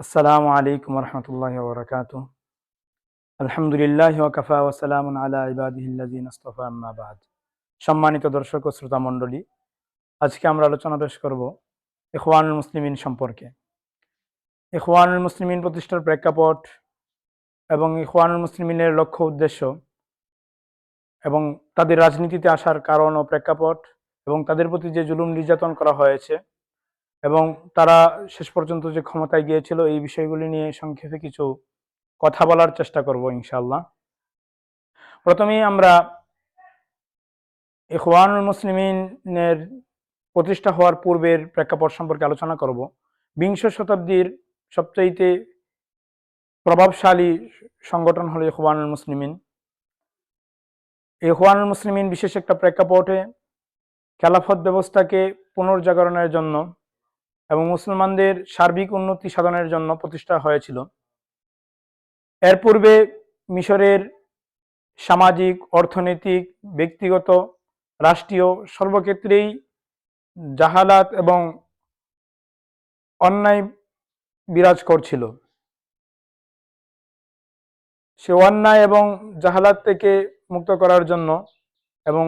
আসসালামু আলাইকুম রহমতুল্লাহ বরকাত আলহামদুলিল্লাহ ওয়াকাফা ওয়াসালাম আলা ইবাদিহিল্লাযিনা ইসতাফা আম্মা বাদ। সম্মানিত দর্শক ও শ্রোতা মণ্ডলী, আজকে আমরা আলোচনা পেশ করব ইখওয়ানুল মুসলিমিন সম্পর্কে। ইখওয়ানুল মুসলিমিন প্রতিষ্ঠার প্রেক্ষাপট এবং ইখওয়ানুল মুসলিমিনের লক্ষ্য উদ্দেশ্য এবং তাদের রাজনীতিতে আসার কারণ ও প্রেক্ষাপট এবং তাদের প্রতি যে জুলুম নির্যাতন করা হয়েছে এবং তারা শেষ পর্যন্ত যে ক্ষমতায় গিয়েছিল, এই বিষয়গুলি নিয়ে সংক্ষেপে কিছু কথা বলার চেষ্টা করব ইনশাল্লাহ প্রথমেই আমরা ইখওয়ানুল মুসলিমিনের প্রতিষ্ঠা হওয়ার পূর্বের প্রেক্ষাপট সম্পর্কে আলোচনা করব। বিংশ শতাব্দীর সবচাইতে প্রভাবশালী সংগঠন হলো ইখওয়ানুল মুসলিমিন। ইখওয়ানুল মুসলিমিন বিশেষ একটা প্রেক্ষাপটে খেলাফত ব্যবস্থাকে পুনর্জাগরণের জন্য এবং মুসলমানদের সার্বিক উন্নতি সাধনের জন্য প্রতিষ্ঠা হয়েছিল। এর পূর্বে মিশরের সামাজিক, অর্থনৈতিক, ব্যক্তিগত, রাষ্ট্রীয় সর্বক্ষেত্রেই জাহালাত এবং অন্যায় বিরাজ করছিল। সে অন্যায় এবং জাহালাত থেকে মুক্ত করার জন্য এবং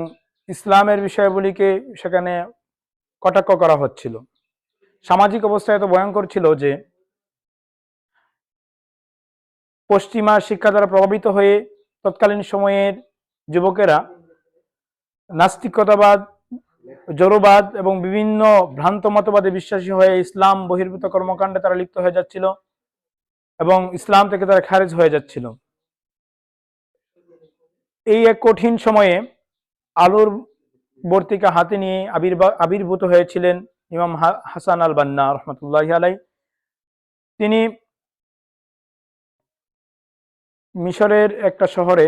ইসলামের বিষয়গুলিকে সেখানে কটাক্ষ করা হচ্ছিল। সামাজিক অবস্থা এত ভয়ঙ্কর ছিল যে পশ্চিমা শিক্ষা দ্বারা প্রভাবিত হয়ে তৎকালীন সময়ের যুবকেরা নাস্তিকতাবাদ জড়বাদ এবং বিভিন্ন ভ্রান্ত মতবাদে বিশ্বাসী হয়ে ইসলাম বহির্ভূত কর্মকাণ্ডে তারা লিপ্ত হয়ে যাচ্ছিল এবং ইসলাম থেকে তারা খারেজ হয়ে যাচ্ছিল। এই এক কঠিন সময়ে আলোর বর্তিকা হাতে নিয়ে আবির্ভূত হয়েছিলেন ইমাম হাসান আল বান্না রহমতুল্লাহ আলাই তিনি মিশরের একটা শহরে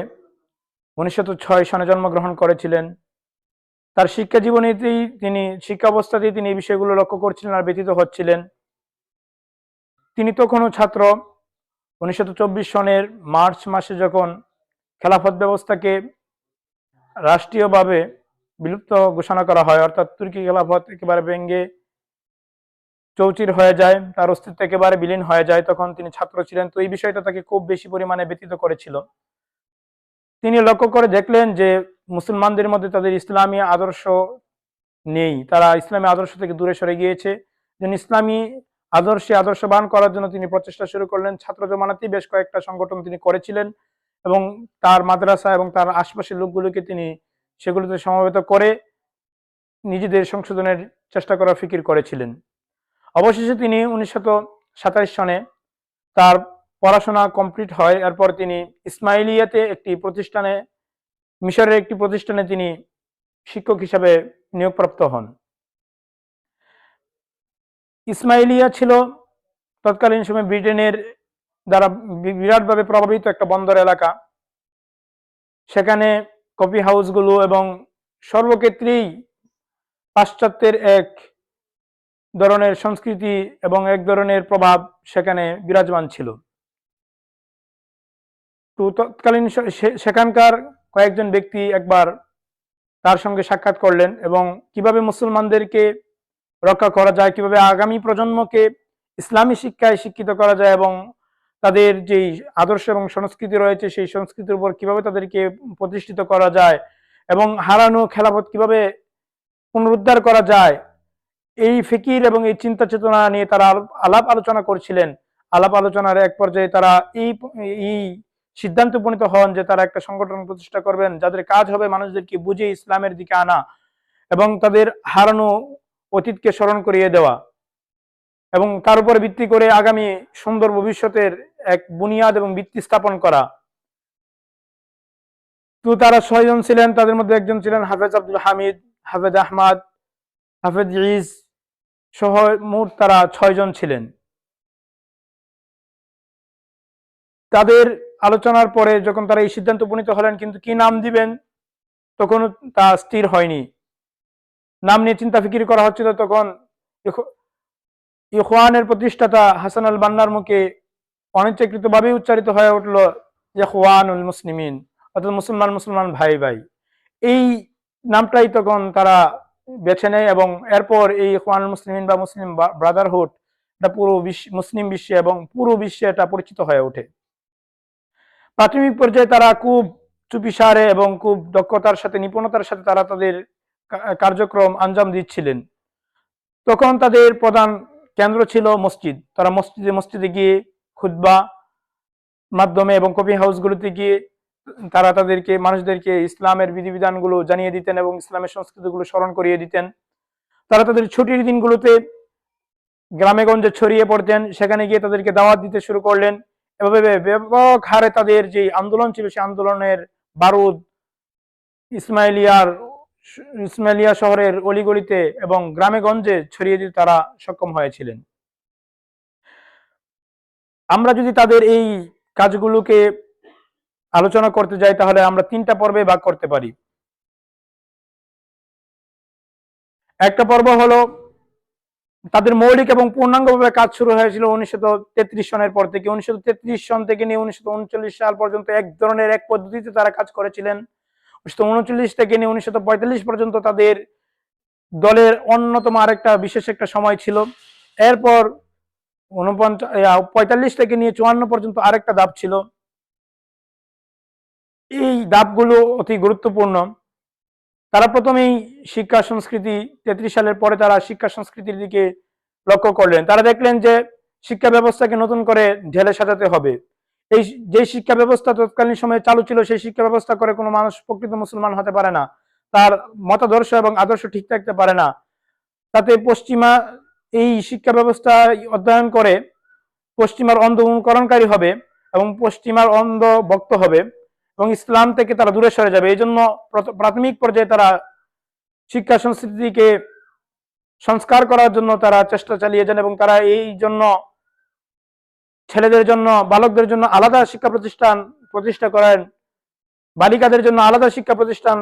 উনিশশো ছয় সনে জন্মগ্রহণ করেছিলেন। তার শিক্ষা জীবনীতেই তিনি, শিক্ষা অবস্থাতেই তিনি এই বিষয়গুলো লক্ষ্য করছিলেন আর ব্যতীত হচ্ছিলেন। তিনি তখনও ছাত্র, উনিশশো সনের মার্চ মাসে যখন খেলাফত ব্যবস্থাকে রাষ্ট্রীয়ভাবে বিলুপ্ত ঘোষণা করা হয়। অর্থাৎ তুর্কি খেলাফত একেবারে ব্যঙ্গে চৌচির হয়ে যায়, তার অস্তিত্ব একেবারে বিলীন হয়ে যায়। তখন তিনি ছাত্র ছিলেন, তো এই বিষয়টা তাকে খুব বেশি পরিমাণে ব্যতীত করেছিল। তিনি লক্ষ্য করে দেখলেন যে মুসলমানদের মধ্যে তাদের ইসলামী আদর্শ নেই। তারা ইসলামী আদর্শ থেকে দূরে সরে গিয়েছে। যেন ইসলামী আদর্শে আদর্শবান করার জন্য তিনি প্রচেষ্টা শুরু করলেন। ছাত্র জমানাতেই বেশ কয়েকটা সংগঠন তিনি করেছিলেন এবং তার মাদ্রাসা এবং তার আশপাশের লোকগুলোকে তিনি সেগুলোতে সমবেত করে নিজেদের সংশোধনের চেষ্টা করার ফিকির করেছিলেন। অবশেষে তিনি উনিশশো সনে তার পড়াশোনা কমপ্লিট হয়, এরপর তিনি ইসমাইলিয়াতে একটি প্রতিষ্ঠানে, মিশরের একটি প্রতিষ্ঠানে তিনি শিক্ষক হিসাবে নিয়োগপ্রাপ্ত হন। ইসমাইলিয়া ছিল তৎকালীন সময় ব্রিটেনের দ্বারা বিরাটভাবে প্রভাবিত একটা বন্দর এলাকা। সেখানে কফি হাউসগুলো এবং সর্বক্ষেত্রেই পাশ্চাত্যের এক ধরনের সংস্কৃতি এবং এক ধরনের প্রভাব সেখানে বিরাজমান ছিল। তো তৎকালীন সেখানকার কয়েকজন ব্যক্তি একবার তার সঙ্গে সাক্ষাৎ করলেন এবং কীভাবে মুসলমানদেরকে রক্ষা করা যায়, কীভাবে আগামী প্রজন্মকে ইসলামী শিক্ষায় শিক্ষিত করা যায় এবং তাদের যেই আদর্শ এবং সংস্কৃতি রয়েছে, সেই সংস্কৃতির উপর কীভাবে তাদেরকে প্রতিষ্ঠিত করা যায় এবং হারানো খেলাফত কীভাবে পুনরুদ্ধার করা যায়, এই ফিকির এবং এই চিন্তা চেতনা নিয়ে তারা আলাপ আলোচনা করছিলেন। আলাপ আলোচনার এক পর্যায়ে তারা এই এই সিদ্ধান্ত উপনীত হন যে তারা একটা সংগঠন প্রতিষ্ঠা করবেন, যাদের কাজ হবে মানুষদেরকে বুঝে ইসলামের দিকে আনা এবং তাদের হারানো অতীতকে স্মরণ করিয়ে দেওয়া এবং তার উপরে ভিত্তি করে আগামী সুন্দর ভবিষ্যতের এক বুনিয়াদ এবং ভিত্তি স্থাপন করা। তো তারা ছয়জন ছিলেন, তাদের মধ্যে একজন ছিলেন হাফেজ আব্দুল হামিদ, হাফেজ আহমদ, হাফেজ ইজ সহ মোট তারা ছয়জন ছিলেন। তাদের আলোচনার পরে যখন তারা এই সিদ্ধান্ত উপনীত হলেন, কিন্তু কি নাম দিবেন তখন তা স্থির হয়নি। নাম নিয়ে চিন্তা ফিকির করা হচ্ছিল তখন ইখওয়ানের প্রতিষ্ঠাতা হাসান আল বান্নার মুখে অনিচ্ছাকৃতভাবে উচ্চারিত হয়ে উঠল ইখওয়ানুল মুসলিমিন, অর্থাৎ মুসলমান মুসলমান ভাই ভাই। এই নামটাই তখন তারা বেছে নেয় এবং এরপর এই ইখওয়ানুল মুসলিমিন বা মুসলিম ব্রাদারহুড, এটা পুরো বিশ্ব মুসলিম বিশ্বে এবং পুরো বিশ্বে এটা পরিচিত হয়ে ওঠে। প্রাথমিক পর্যায়ে তারা খুব চুপিসারে এবং খুব দক্ষতার সাথে, নিপুণতার সাথে তারা তাদের কার্যক্রম আঞ্জাম দিচ্ছিলেন। তখন তাদের প্রধান কেন্দ্র ছিল মসজিদ। তারা মসজিদে মসজিদে গিয়ে খুতবা মাধ্যমে এবং কফি হাউসগুলোতে গিয়ে তারা তাদেরকে, মানুষদেরকে ইসলামের বিধিবিধানগুলো জানিয়ে দিতেন এবং ইসলামের সংস্কৃতিগুলো স্মরণ করিয়ে দিতেন। তারা তাদের ছুটির দিনগুলোতে গ্রামে গঞ্জে ছড়িয়ে পড়তেন, সেখানে গিয়ে তাদেরকে দাওয়াত দিতে শুরু করলেন। এভাবে ব্যাপক হারে তাদের যে আন্দোলন ছিল, সেই আন্দোলনের বারুদ ইসমাইলিয়ার, ইসমাইলিয়া শহরের অলিগলিতে এবং গ্রামে গঞ্জে ছড়িয়ে দিতে তারা সক্ষম হয়েছিলেন। আমরা যদি তাদের এই কাজগুলোকে আলোচনা করতে যাই, তাহলে আমরা তিনটা পর্বে ভাগ করতে পারি। একটা পর্ব হলো তাদের মৌলিক এবং পূর্ণাঙ্গভাবে কাজ শুরু হয়েছিল উনিশশো তেত্রিশ সনের পর থেকে। উনিশশো তেত্রিশ সন থেকে নিয়ে উনিশশো উনচল্লিশ সাল পর্যন্ত এক ধরনের এক পদ্ধতিতে তারা কাজ করেছিলেন। উনিশশো উনচল্লিশ থেকে নিয়ে উনিশশো পঁয়তাল্লিশ পর্যন্ত তাদের দলের অন্যতম আরেকটা বিশেষ একটা সময় ছিল। এরপর উনপঞ্চাশ পঁয়তাল্লিশ থেকে নিয়ে চুয়ান্ন পর্যন্ত আরেকটা ধাপ ছিল। এই ধাপগুলো অতি গুরুত্বপূর্ণ। তারা প্রথমেই শিক্ষা সংস্কৃতি তেত্রিশ সালের পরে তারা শিক্ষা সংস্কৃতির দিকে লক্ষ্য করলেন। তারা দেখলেন যে শিক্ষা ব্যবস্থাকে নতুন করে ঢেলে সাজাতে হবে। এই যে শিক্ষা ব্যবস্থা তৎকালীন সময়ে চালু ছিল, সেই শিক্ষা ব্যবস্থা করে কোনো মানুষ প্রকৃত মুসলমান হতে পারে না। তার মতাদর্শ এবং আদর্শ ঠিক থাকতে পারে না। তাতে পশ্চিমা এই শিক্ষা ব্যবস্থা অধ্যয়ন করে পশ্চিমার অন্ধ অনুকরণকারী হবে এবং পশ্চিমার অন্ধ ভক্ত হবে এবং ইসলাম থেকে তারা দূরে সরে যাবে। এই জন্য প্রাথমিক পর্যায়ে তারা শিক্ষা সংস্কৃতিকে সংস্কার করার জন্য তারা চেষ্টা চালিয়ে যান এবং তারা এই জন্য ছেলেদের জন্য, বালকদের জন্য আলাদা শিক্ষা প্রতিষ্ঠান প্রতিষ্ঠা করেন, বালিকাদের জন্য আলাদা শিক্ষা প্রতিষ্ঠান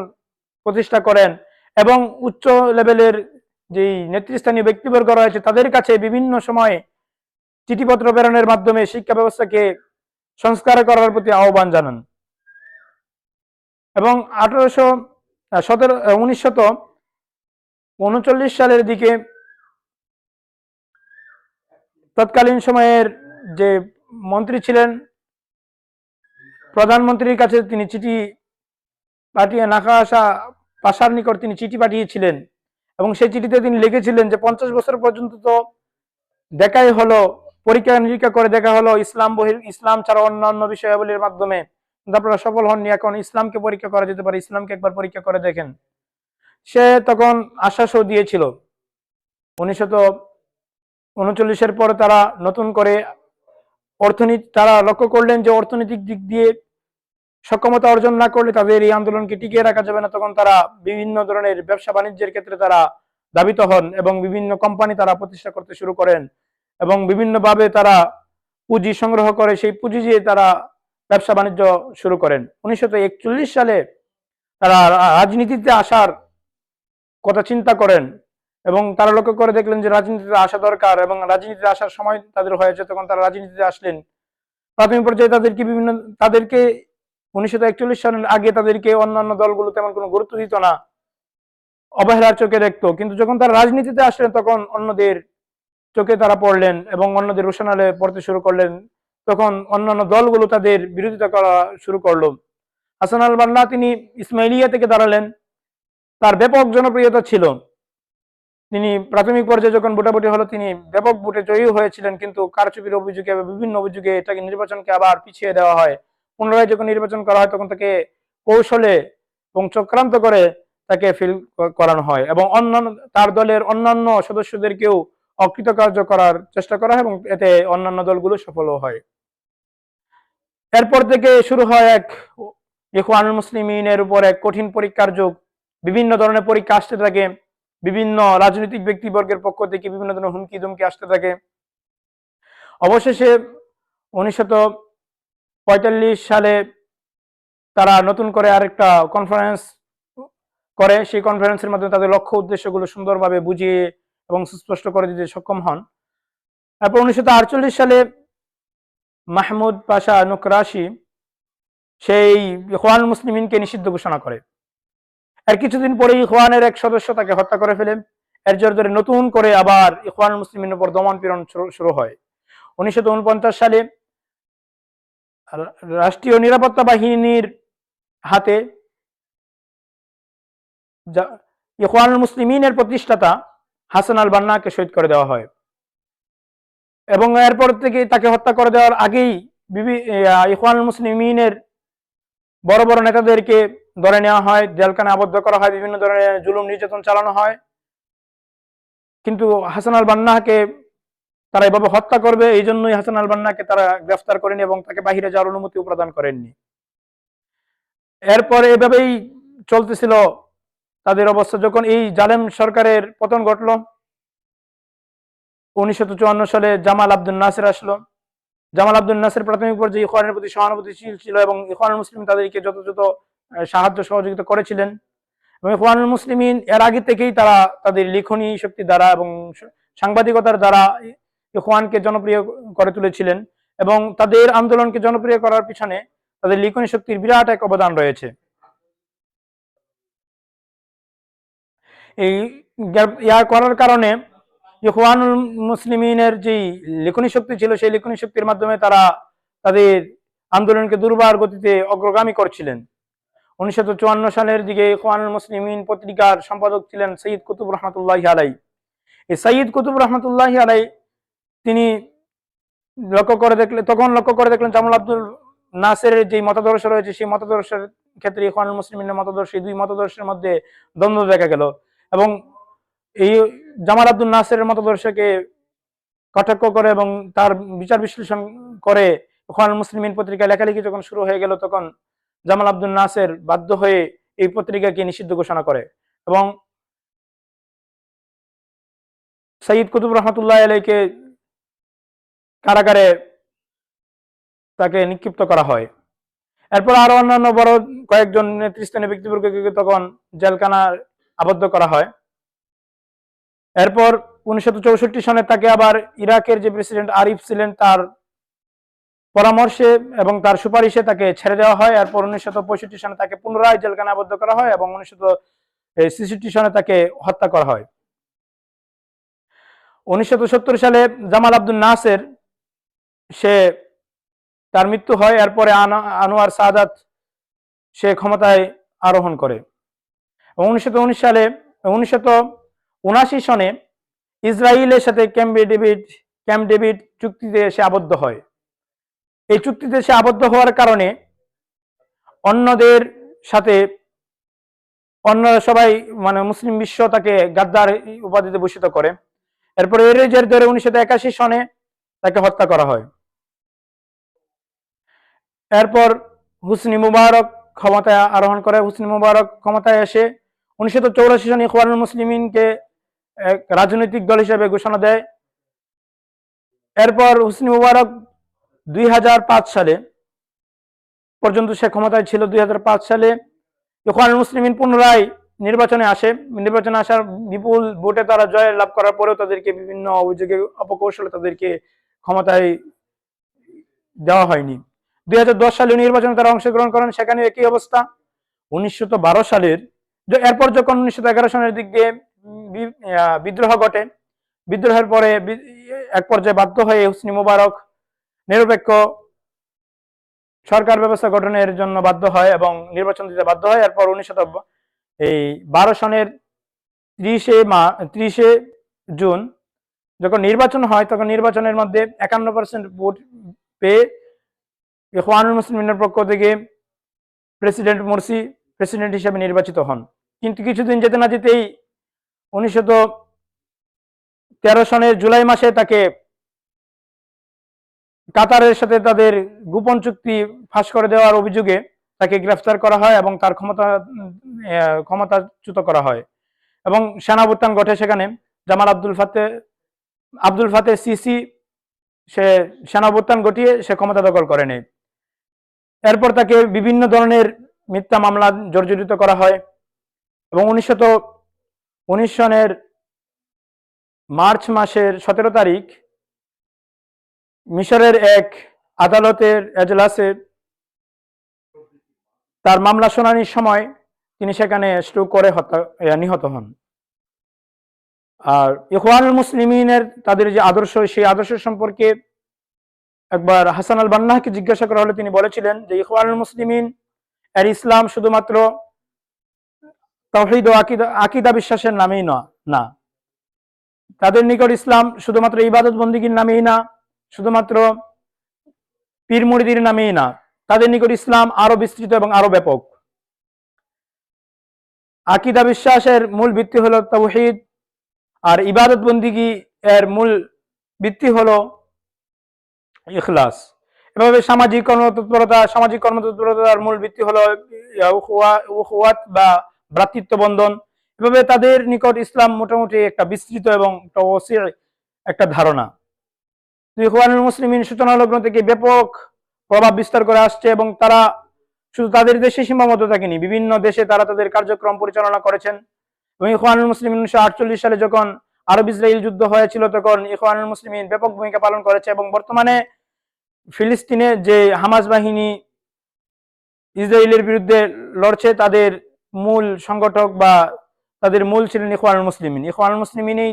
প্রতিষ্ঠা করেন এবং উচ্চ লেভেলের যেই নেতৃস্থানীয় ব্যক্তিবর্গ রয়েছে, তাদের কাছে বিভিন্ন সময়ে চিঠিপত্র প্রেরণের মাধ্যমে শিক্ষা ব্যবস্থাকে সংস্কার করার প্রতি আহ্বান জানান। এবং আঠারোশো সতেরো উনিশশত উনচল্লিশ সালের দিকে তৎকালীন সময়ের যে মন্ত্রী ছিলেন, প্রধানমন্ত্রীর কাছে তিনি চিঠি পাঠিয়ে নাকা আসা পাশার নিকট তিনি চিঠি পাঠিয়েছিলেন। এবং সেই চিঠিতে তিনি লিখেছিলেন যে, পঞ্চাশ বছর পর্যন্ত তো দেখাই হলো, পরীক্ষা নিরীক্ষা করে দেখা হলো ইসলাম বহির, ইসলাম ছাড়া অন্যান্য বিষয়াবলীর মাধ্যমে। কিন্তু আপনারা সফল হননি, এখন ইসলামকে পরীক্ষা করা যেতে পারে, ইসলামকে একবার পরীক্ষা করে দেখেন। সে তখন আশ্বাসও দিয়েছিল। উনিশশত উনচল্লিশের পরে তারা নতুন করে অর্থনীতি, তারা লক্ষ্য করলেন যে অর্থনৈতিক দিক দিয়ে সক্ষমতা অর্জন না করলে তাদের এই আন্দোলনকে টিকিয়ে রাখা যাবে না, তখন তারা বিভিন্ন ধরনের ব্যবসা বাণিজ্যের ক্ষেত্রে তারা দাবিত হন এবং বিভিন্ন কোম্পানি তারা প্রতিষ্ঠা করতে শুরু করেন এবং বিভিন্নভাবে তারা পুঁজি সংগ্রহ করে, সেই পুঁজি দিয়ে তারা ব্যবসা বাণিজ্য শুরু করেন। উনিশশো একচল্লিশ সালে তারা রাজনীতিতে আসার কথা চিন্তা করেন এবং তারা লক্ষ্য করে দেখলেন যে রাজনীতিতে আসা দরকার এবং রাজনীতিতে আসার সময় তাদের হয়েছে, তখন তারা রাজনীতিতে আসলেন। প্রাথমিক পর্যায়ে তাদেরকে বিভিন্ন, তাদেরকে উনিশশো একচল্লিশ সালের আগে তাদেরকে অন্যান্য দলগুলো তেমন কোনো গুরুত্ব দিত না। অবহেলার চোখে দেখতো। কিন্তু যখন তারা রাজনীতিতে আসলেন, তখন অন্যদের চোখে তারা পড়লেন এবং অন্যদের রোশনালে পড়তে শুরু করলেন। তখন অন্যান্য দলগুলো তাদের বিরোধিতা করা শুরু করল। হাসান আল বান্না তিনি ইসমাইলিয়া থেকে দাঁড়ালেন। তার ব্যাপক জনপ্রিয়তা ছিল। তিনি প্রাথমিক পর্যায়ে যখন ভোটাভুটি হলো, তিনি ব্যাপক ভোটে জয়ী হয়েছিলেন। কিন্তু কারচুপির অভিযোগে বিভিন্ন অভিযোগে এটাকে নির্বাচনকে আবার পিছিয়ে দেওয়া হয়। পুনরায় যখন নির্বাচন করা হয়, তখন তাকে কৌশলে এবং চক্রান্ত করে তাকে ফিল করানো হয় এবং অন্যান্য, তার দলের অন্যান্য সদস্যদেরকেও অকৃতকার্য করার চেষ্টা করা হয় এবং এতে অন্যান্য দলগুলো সফলও হয়। এরপর থেকে শুরু হয় এক ইখওয়ানুল মুসলিমিনের উপর এক কঠিন পরীক্ষার যুগ। বিভিন্ন ধরনের পরীক্ষা আসতে থাকে, বিভিন্ন রাজনৈতিক ব্যক্তিবর্গের পক্ষ থেকে বিভিন্ন ধরনের হুমকি ধুমকি আসতে থাকে। অবশেষে উনিশশত পঁয়তাল্লিশ সালে তারা নতুন করে আরেকটা কনফারেন্স করে। সেই কনফারেন্সের মাধ্যমে তাদের লক্ষ্য উদ্দেশ্যগুলো সুন্দরভাবে বুঝিয়ে এবং সুস্পষ্ট করে দিতে সক্ষম হন। তারপর উনিশশো আটচল্লিশ সালে মাহমুদ পাশা নুকরাশি সেই ইখওয়ান মুসলিমিনকে নিষিদ্ধ ঘোষণা করে। আর কিছুদিন পরেই ইখওয়ানের এক সদস্য তাকে হত্যা করে ফেলেন এর জোর ধরে নতুন করে আবার ইখওয়ান মুসলিমের উপর দমন পীড়ন শুরু- হয়। উনিশশো উনপঞ্চাশ সালে রাষ্ট্রীয় নিরাপত্তা বাহিনীর হাতে ইখওয়ানুল মুসলিমিনের প্রতিষ্ঠাতা হাসান আল বান্নাকে শহীদ করে দেওয়া হয়। এবং এরপর থেকে তাকে হত্যা করে দেওয়ার আগেই ইখওয়ানুল মুসলিমিনের বড় বড় নেতাদেরকে ধরে নেওয়া হয় জেলখানে আবদ্ধ করা হয়, বিভিন্ন ধরনের জুলুম নির্যাতন চালানো হয়। কিন্তু হাসান আল বান্নাকে তারা এভাবে হত্যা করবে, এই জন্যই হাসান আল বান্নাকে তারা গ্রেফতার করেনি এবং তাকে বাহিরে যাওয়ার অনুমতিও প্রদান করেননি। এরপর এভাবেই চলতেছিল তাদের অবস্থা। যখন এই জালেম সরকারের পতন ঘটল, উনিশশো চুয়ান্ন সালে জামাল আব্দুল নাসির আসলো। জামাল আব্দুল নাসির প্রাথমিক পর্যায়ে ইখওয়ানের প্রতি সহানুভূতিশীল ছিল এবং ইখওয়ানুল মুসলিম তাদেরকে যথাযথ সাহায্য সহযোগিতা করেছিলেন। এবং ইখওয়ানুল মুসলিমিন এর আগে থেকেই তারা তাদের লিখনী শক্তি দ্বারা এবং সাংবাদিকতার দ্বারা ইখওয়ানকে জনপ্রিয় করে তুলেছিলেন এবং তাদের আন্দোলনকে জনপ্রিয় করার পিছনে তাদের লিখনী শক্তির বিরাট এক অবদান রয়েছে। এই ইয়া করার কারণে ইখওয়ানুল মুসলিমিনের যে লেখনী শক্তি ছিল, সেই লেখনী শক্তির মাধ্যমে তারা তাদের আন্দোলনকে দুর্বার গতিতে অগ্রগামী করছিলেন। উনিশশো চুয়ান্ন সালের দিকে ইখওয়ানুল মুসলিমিন পত্রিকার সম্পাদক ছিলেন সৈয়দ কুতুব রহমতুল্লাহ আলাই এই সৈয়দ কুতুব রহমতুল্লাহ আলাই তিনি লক্ষ্য করে দেখলে, তখন লক্ষ্য করে দেখলেন জামাল আব্দুল নাসের যে মতাদর্শ রয়েছে, সেই মতাদর্শের ক্ষেত্রে ইখওয়ানুল মুসলিমিনের মতাদর্শ, এই দুই মতাদর্শের মধ্যে দ্বন্দ্ব দেখা গেল। এবং এই জামাল আব্দুল নাসের মতাদর্শকে কটাক্ষ করে এবং তার বিচার বিশ্লেষণ করে ইখওয়ানুল মুসলিমিন পত্রিকা লেখালেখি যখন শুরু হয়ে গেল, তখন জামাল আব্দুল নাসের বাধ্য হয়ে এই পত্রিকাকে নিষিদ্ধ ঘোষণা করে। এবং সঈদ কুতুব রহমতুল্লাহ আলাইকে কারাগারে তাকে নিক্ষিপ্ত করা হয়। এরপর আরও অন্যান্য বড় কয়েকজন নেতৃস্থানীয় ব্যক্তিবর্গকে তখন জেলখানার আবদ্ধ করা হয়। এরপর উনিশশো চৌষট্টি সনে তাকে আবার ইরাকের যে প্রেসিডেন্ট আরিফ ছিলেন তার পরামর্শে এবং তার সুপারিশে তাকে ছেড়ে দেওয়া হয়। এরপর উনিশশো পঁয়ষট্টি সনে তাকে পুনরায় জেলখানে আবদ্ধ করা হয় এবং উনিশশো ছেষট্টি সনে তাকে হত্যা করা হয়। উনিশশো সত্তর সালে জামাল আব্দুল নাসের সে তার মৃত্যু হয়, এরপরে আনা- আনোয়ার সাদাত সে ক্ষমতায় আরোহণ করে। উনিশশো উনিশ সালে, উনিশশো উনাশি সনে ইসরায়েলের সাথে ক্যাম্প ডেভিড ক্যাম্প ডেভিড চুক্তিতে সে আবদ্ধ হয়। এই চুক্তিতে সে আবদ্ধ হওয়ার কারণে অন্যদের সাথে, অন্য সবাই মানে মুসলিম বিশ্ব তাকে গাদ্দার উপাধিতে ভূষিত করে। এরপরে এর জের ধরে উনিশশো একাশি সনে তাকে হত্যা করা হয়। এরপর হুসনি মুবারক ক্ষমতায় আরোহণ করে। হুসনি মুবারক ক্ষমতায় এসে উনিশশো চৌরাশি সনে ইখওয়ানুল মুসলিমিনকে এক রাজনৈতিক দল হিসেবে ঘোষণা দেয়। এরপর হুসনি মুবারক দুই হাজার পাঁচ সালে পর্যন্ত সে ক্ষমতায় ছিল। দুই হাজার পাঁচ সালে ইখওয়ানুল মুসলিমিন পুনরায় নির্বাচনে আসে। নির্বাচনে আসার বিপুল ভোটে তারা জয় লাভ করার পরেও তাদেরকে বিভিন্ন অভিযোগে অপকৌশলে তাদেরকে ক্ষমতায় দেওয়া হয়নি। দুই হাজার দশ সালে নির্বাচনে তারা অংশগ্রহণ করেন, সেখানে একই অবস্থা? উনিশশো সালের এরপর যখন উনিশশো সনের দিক দিয়ে বিদ্রোহ ঘটে, বিদ্রোহের পরে এক পর্যায়ে বাধ্য হয়ে হুসনি মুবারক নিরপেক্ষ সরকার ব্যবস্থা গঠনের জন্য বাধ্য হয় এবং নির্বাচন দিতে বাধ্য হয়। এরপর উনিশশো এই বারো সনের ত্রিশে মা, ত্রিশে জুন যখন নির্বাচন হয়, তখন নির্বাচনের মধ্যে একান্ন পার্সেন্ট ভোট পেয়ে ইখওয়ানুল মুসলিমের পক্ষ থেকে প্রেসিডেন্ট মুরসি প্রেসিডেন্ট হিসেবে নির্বাচিত হন। কিন্তু কিছুদিন যেতে না যেতেই উনিশশো তেরো সনের জুলাই মাসে তাকে কাতারের সাথে তাদের গোপন চুক্তি ফাঁস করে দেওয়ার অভিযোগে তাকে গ্রেফতার করা হয় এবং তার ক্ষমতা ক্ষমতাচ্যুত করা হয়। এবং সেনাবুত্থান ঘটে সেখানে। Jamal Abdul Fattah Abdul Fattah Sisi সে সেনাবুত্থান ঘটিয়ে সে ক্ষমতা দখল করে নেয়। এরপর তাকে বিভিন্ন ধরনের মিথ্যা মামলা জর্জরিত করা হয় এবং উনিশশত উনিশ সনের মার্চ মাসের সতেরো তারিখ মিশরের এক আদালতের এজলাসে তার মামলা শুনানির সময় তিনি সেখানে স্ট্রোক করে হত্যা নিহত হন। আর ইখওয়ানুল মুসলিমিনের তাদের যে আদর্শ, সেই আদর্শ সম্পর্কে একবার হাসান আল বান্নাহকে জিজ্ঞাসা করা হলে, তিনি বলেছিলেন যে, ইখওয়ানুল মুসলিমিন, এর ইসলাম শুধুমাত্র তাওহীদ ও আকিদা আকিদা বিশ্বাসের নামেই না তাদের নিকট ইসলাম শুধুমাত্র ইবাদত বন্দিগির নামেই না, শুধুমাত্র পীর মুরিদির নামেই না। তাদের নিকট ইসলাম আরও বিস্তৃত এবং আরও ব্যাপক। আকিদা বিশ্বাসের মূল ভিত্তি হলো তাওহীদ, আর ইবাদত বন্দিগি এর মূল ভিত্তি হলো ইখলাস। এভাবে সামাজিক কর্মতৎপরতা সামাজিক কর্মতৎপরতার মূল ভিত্তি হলো ইয়া, বা ভ্রাতৃত্ব বন্ধন এভাবে তাদের নিকট ইসলাম মোটামুটি একটা বিস্তৃত এবং একটা একটা ধারণা। ইখওয়ানুল মুসলিমিন সূচনা লগ্ন থেকে ব্যাপক প্রভাব বিস্তার করে আসছে এবং তারা শুধু তাদের দেশে সীমাবদ্ধ থাকেনি বিভিন্ন দেশে তারা তাদের কার্যক্রম পরিচালনা করেছেন। এবং ইখওয়ানুল মুসলিমিন উনিশশো আটচল্লিশ সালে যখন আরব ইসরায়েল যুদ্ধ হয়েছিল তখন ইখওয়ানুল মুসলিমিন ব্যাপক ভূমিকা পালন করেছে এবং বর্তমানে ফিলিস্তিনে যে হামাজ বাহিনী ইসরায়েলের বিরুদ্ধে লড়ছে, তাদের মূল সংগঠক বা তাদের মূল ছিলেন ইখওয়ানুল মুসলিমিন। ইখওয়ানুল মুসলিমিনই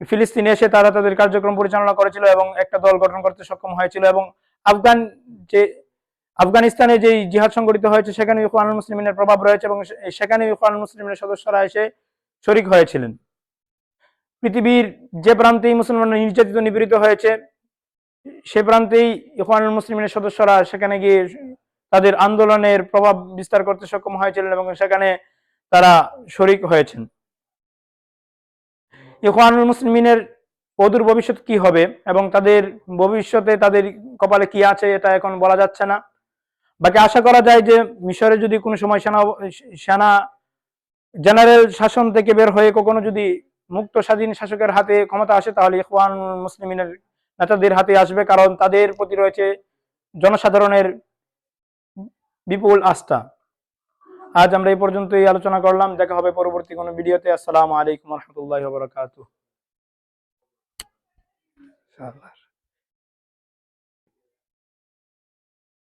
ফিলিস্তিনে এসে তারা তাদের কার্যক্রম পরিচালনা করেছিল এবং একটা দল গঠন করতে সক্ষম হয়েছিল এবং আফগান যে আফগানিস্তানে যে জিহাদ সংগঠিত হয়েছে সেখানে ইখওয়ানুল মুসলিমিনের প্রভাব রয়েছে এবং সেখানে ইখওয়ানুল মুসলিমিনের সদস্যরা এসে শরিক হয়েছিলেন। পৃথিবীর যে প্রান্তেই মুসলমানরা নির্যাতিত নিপীড়িত হয়েছে সে প্রান্তেই ইখওয়ানুল মুসলিমের সদস্যরা সেখানে গিয়ে তাদের আন্দোলনের প্রভাব বিস্তার করতে সক্ষম হয়েছিলেন এবং সেখানে তারা শরিক হয়েছেন। ইখওয়ানুল মুসলিমিনের অদূর ভবিষ্যৎ কি হবে এবং তাদের ভবিষ্যতে তাদের কপালে কি আছে এটা এখন বলা যাচ্ছে না। বাকি আশা করা যায় যে মিশরে যদি কোনো সময় সেনা সেনা জেনারেল শাসন থেকে বের হয়ে কখনো যদি মুক্ত স্বাধীন শাসকের হাতে ক্ষমতা আসে তাহলে ইখওয়ান মুসলিমিনের নেতাদের হাতে আসবে কারণ তাদের প্রতি রয়েছে জনসাধারণের বিপুল আস্থা। আজ আমরা এই পর্যন্তই আলোচনা করলাম। দেখা হবে পরবর্তী কোনো ভিডিওতে। আসসালামু আলাইকুম রহমতুল্লাহ বরকাত